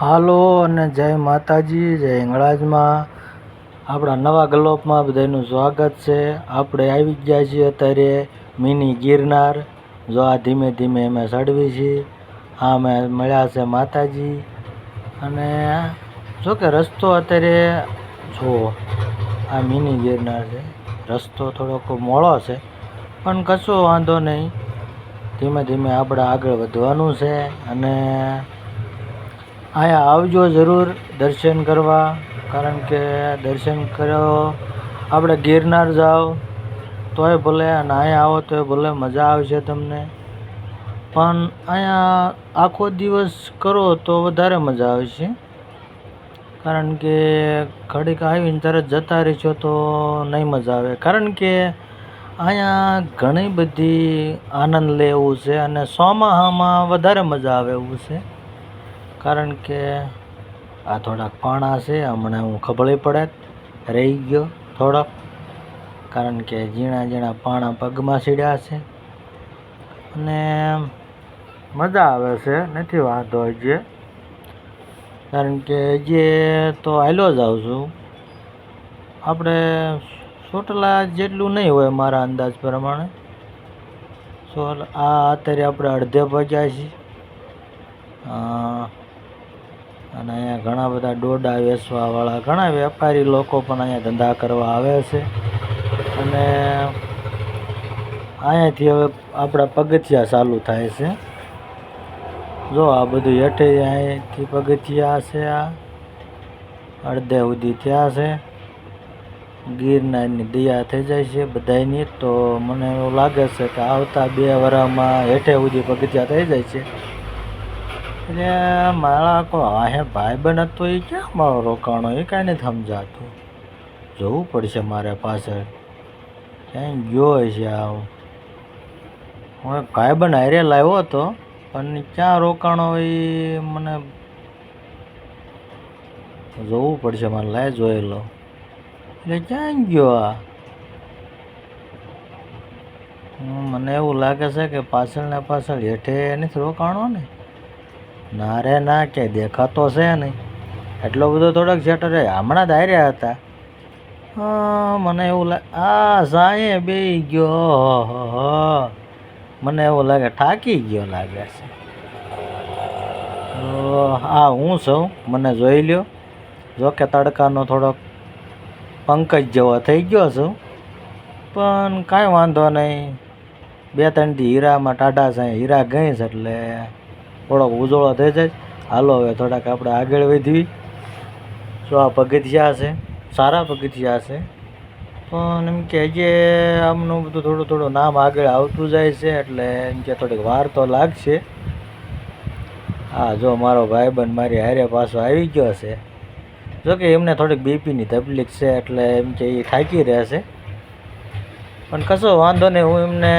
હાલો અને જય માતાજી, જય હિંગળાજમાં. આપણા નવા ગલોપમાં બધાનું સ્વાગત છે. આપણે આવી ગયા છીએ અત્યારે મિની ગિરનાર. જો આ ધીમે ધીમે અમે ચડવી છીએ. આ અમે મળ્યા છે માતાજી. અને જો કે રસ્તો અત્યારે જુઓ આ મિની ગિરનાર છે. રસ્તો થોડોક મોળો છે, પણ કશો વાંધો નહીં. ધીમે ધીમે આપણે આગળ વધવાનું છે અને અહીંયા આવજો જરૂર દર્શન કરવા, કારણ કે દર્શન કરો આપણે ગિરનાર જાઓ, તોય ભલે અને અહીંયા આવો, તોય ભલે મજા આવશે તમને. પણ અહીંયા આખો દિવસ કરો તો વધારે મજા આવશે. કારણ કે ઘડીક આવીને તરત જતા રહેશો તો નહીં મજા આવે. કારણ કે અહીંયા ઘણી બધી આનંદ લેવું છે અને સોમાહામાં વધારે મજા આવે એવું છે. કારણ કે આ થોડાક પાણા છે, હમણાં હું ખબળી પડે રહી ગયો થોડોક. કારણ કે ઝીણા ઝીણા પાણા પગમાં સીડ્યા છે. અને મજા આવે છે, નથી વાંધો હજી. કારણ કે જે તો હાલ્યો જાઉં છું. આપણે ચોટલા જેટલું નહીં હોય મારા અંદાજ પ્રમાણે. સો આ અત્યારે આપણે અડધે પહોંચ્યા છીએ. અને અહીંયા ઘણા બધા ડોડા વેચવાવાળા, ઘણા વેપારી લોકો પણ અહીંયા ધંધા કરવા આવે છે. અને અહીંયાથી હવે આપણા પગથિયા ચાલુ થાય છે. જો આ બધું હેઠે અહીંથી પગથિયા છે આ. અડધે સુધી થયા છે. ગિરનારની દયા થઈ જાય છે બધાયની. તો મને એવું લાગે છે કે આવતા બે વરામાં હેઠે સુધી પગથિયા થઈ જાય છે. એટલે મારા કોઈ વાહે ભાઈબંધ હતો એ ક્યાં મારો રોકાણો? એ કાંઈ નથી સમજાતું. જોવું પડશે મારે પાછળ. ક્યાંય ગયો હશે આવ. હું ભાઈબંધ હારે લાવ્યો હતો, પણ ક્યાં રોકાણો એ મને જોવું પડશે, મારે લાય જોઈ લો. એટલે ક્યાં ગયો આ? મને એવું લાગે છે કે પાછળ ને પાછળ હેઠે નથી રોકાણો ને? ના રે ના કે દેખાતો છે નહીં. એટલો બધો થોડોક શેટર હમણાં જ હાર્યા હતા. હા, મને એવું લાગે, આ સાંયે બે ગયો મને એવું લાગે, થાકી ગયો લાગે છે. આ હું છું, મને જોઈ લ્યો. જો કે તડકાનો થોડોક પંકજ જેવો થઈ ગયો છું. પણ કાંઈ વાંધો નહીં. બે ત્રણથી હીરામાં ટાઢા સાંઈ હીરા ગઈ છે એટલે થોડોક ઉજળો થઈ જાય. હાલો હવે થોડાક આપણે આગળ વધવી જો આ પગથિયા છે, સારા પગથિયા છે. પણ એમ કે હજી આમનું બધું થોડું થોડું નામ આગળ આવતું જાય છે, એટલે એમ કે થોડીક વાર તો લાગશે. હા જો મારો ભાઈબંધ મારી હારે પાછો આવી ગયો છે. જો કે એમને થોડીક બીપીની તકલીફ છે, એટલે એમ કે એ થાકી રહેશે પણ કશો વાંધો નહીં, હું એમને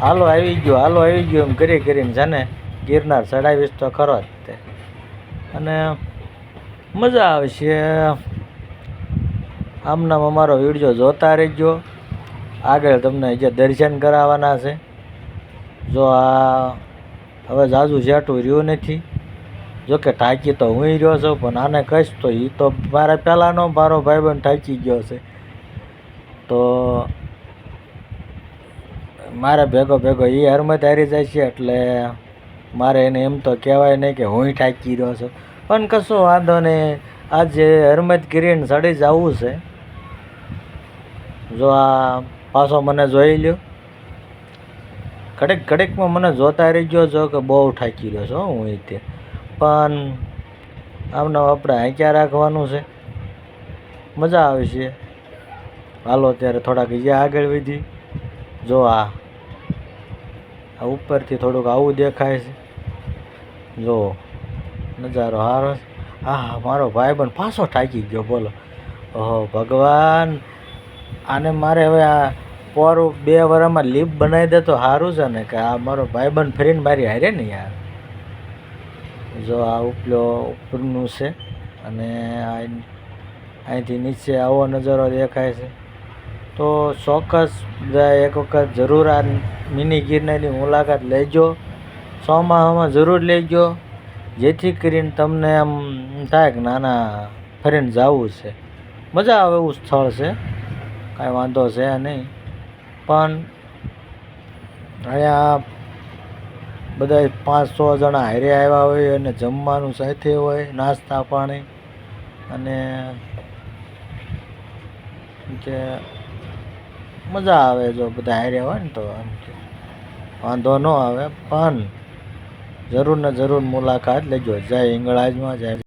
હાલો આવી ગયો, હાલો આવી ગયો એમ કરી કરીને છે ને ગિરનાર ચડાવીશ તો ખરો જ તે. અને મજા આવશે આમનામ અમારો વીડિયો જોતા રહેજો. આગળ તમને જે દર્શન કરાવવાના છે. જો આ હવે જાજુ જેટું રહ્યું નથી. જો કે તો હું રહ્યો છું, પણ આને કહીશ તો એ તો મારા પહેલાંનો મારો ભાઈબંધ ટાંકી ગયો છે. તો મારે ભેગો ભેગો એ હરમત હારી જાય છે એટલે મારે એને એમ તો કહેવાય નહીં કે હું ઠાકી રહ્યો છું. પણ કશો વાંધો નહીં. આજે હરમત કિરીને ચડી જવું છે. જો આ પાછો મને જોઈ લ્યો. ઘડીક ઘડીકમાં મને જોતા રહી ગયો છો કે બહુ ઠાકી રહ્યો છો હું તે. પણ આમને આપણે હાંક્યા રાખવાનું છે. મજા આવશે હાલો ત્યારે થોડાક ઈજા આગળ વધી. જો આ આ ઉપરથી થોડુંક આવું દેખાય છે. જો, નજારો સારો હા મારો ભાઈ પણ પાછો થાકી ગયો, બોલો. ઓહો, ભગવાન, આને મારે હવે આ પોરું બે વરામાં લીપ બનાવી દે તો સારું છે ને, કે આ મારો ભાઈબંધ ફરીને મારી હારે ને યાર. જો, આ ઉપલો ઉપરનું છે અને અહીંથી નીચે આવો નજારો દેખાય છે. તો ચોક્કસ એક વખત જરૂર આ મિની ગિરનારની મુલાકાત લેજો. ચોમાહામાં જરૂર લેજો. જેથી કરીને તમને આમ થાય કે નાના ફરીને જવું છે. મજા આવે એવું સ્થળ છે. કાંઈ વાંધો છે નહીં. પણ અહીંયા બધા પાંચ છ જણા હારે આવ્યા હોય અને જમવાનું સાથે હોય, નાસ્તા પાણી અને કે મજા આવે જો બધા હારે હોય ને તો એમ વાંધો ન આવે, પણ જરૂર ને જરૂર મુલાકાત લેજો. જય હિંગળાજમાં, જય